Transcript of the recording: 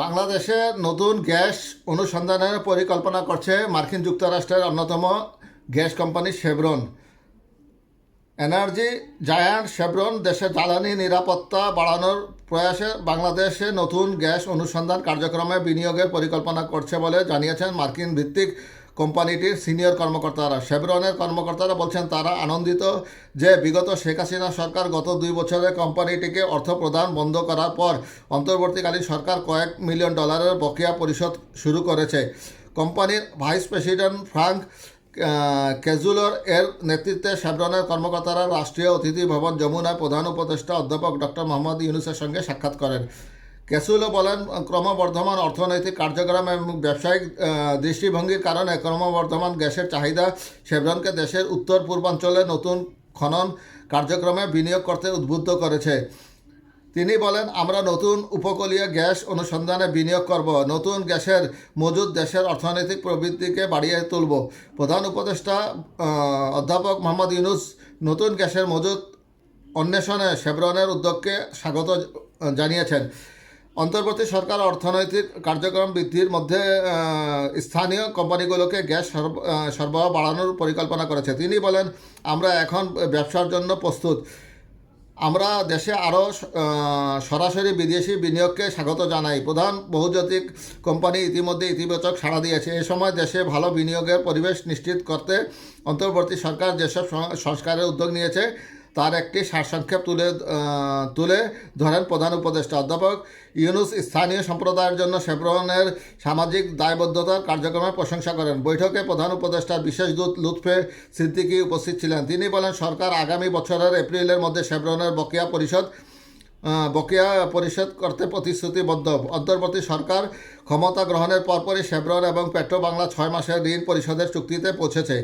বাংলাদেশে নতুন গ্যাস অনুসন্ধানের পরিকল্পনা করছে মার্কিন যুক্তরাষ্ট্রের অন্যতম gas company Chevron. Energy giant Chevron দেশের জ্বালানি নিরাপত্তা বাড়ানোর প্রয়াসে বাংলাদেশে নতুন গ্যাস অনুসন্ধান কার্যক্রমে বিনিয়োগের পরিকল্পনা করছে বলে জানিয়েছেন মার্কিন ভিত্তিক কোম্পানিটির সিনিয়র কর্মকর্তারা। শেভরনের কর্মকর্তারা বলছেন, তারা আনন্দিত যে বিগত শেখ হাসিনা সরকার গত দুই বছরে কোম্পানিটিকে অর্থ প্রদান বন্ধ করার পর অন্তর্বর্তীকালীন সরকার কয়েক মিলিয়ন ডলারের বকেয়া পরিশোধ শুরু করেছে। কোম্পানির ভাইস প্রেসিডেন্ট ফ্রাঙ্ক কেজুলর এর নেতৃত্বে শেভরনের কর্মকর্তারা রাষ্ট্রীয় অতিথি ভবন যমুনায় প্রধান উপদেষ্টা অধ্যাপক ডক্টর মোহাম্মদ ইউনুসের সঙ্গে সাক্ষাৎ করেন। কেসুলো বলেন, ক্রমবর্ধমান অর্থনৈতিক কার্যক্রম এবং ব্যবসায়িক দৃষ্টিভঙ্গির কারণে ক্রমবর্ধমান গ্যাসের চাহিদা শেভরনকে দেশের উত্তর পূর্বাঞ্চলে নতুন খনন কার্যক্রমে বিনিয়োগ করতে উদ্বুদ্ধ করেছে। তিনি বলেন, আমরা নতুন উপকূলীয় গ্যাস অনুসন্ধানে বিনিয়োগ করব। নতুন গ্যাসের মজুদ দেশের অর্থনৈতিক প্রবৃদ্ধিকে বাড়িয়ে তুলব। প্রধান উপদেষ্টা অধ্যাপক মোহাম্মদ ইউনুস নতুন গ্যাসের মজুদ অন্বেষণে শেভরনের উদ্যোগকে স্বাগত জানিয়েছেন। অন্তর্বর্তী সরকার অর্থনৈতিক কার্যক্রম বৃদ্ধির মধ্যে স্থানীয় কোম্পানিগুলোকে গ্যাস সরব- সরবরাহ বাড়ানোর পরিকল্পনা করেছে। তিনি বলেন, আমরা এখন ব্যবসার জন্য প্রস্তুত। আমরা দেশে আরও সরাসরি বিদেশি বিনিয়োগকে স্বাগত জানাই। প্রধান বহুজাতিক কোম্পানি ইতিমধ্যে ইতিবাচক সাড়া দিয়েছে। এ সময় দেশে ভালো বিনিয়োগের পরিবেশ নিশ্চিত করতে অন্তর্বর্তী সরকার যেসব সংস্কারের উদ্যোগ নিয়েছে তার একটি সারসংক্ষেপ তুলে তুলে ধরেন প্রধান উপদেষ্টা অধ্যাপক ইউনুস স্থানীয় সম্প্রদায়ের জন্য শেভরনের সামাজিক দায়বদ্ধতার কার্যক্রমের প্রশংসা করেন। বৈঠকে প্রধান উপদেষ্টার বিশেষ দূত লুৎফে সিদ্দিকি উপস্থিত ছিলেন। তিনি বলেন সরকার আগামী বছরের এপ্রিলের মধ্যে শেভরনের বকেয়া আহ, বকেয়া পরিশোধ করতে প্রতিশ্রুতিবদ্ধ। অন্তর্বর্তী সরকার ক্ষমতা গ্রহণের পরপরই শেভরন এবং পেট্রো বাংলা ছয় মাসের ঋণ পরিশোধের চুক্তিতে পৌঁছেছে।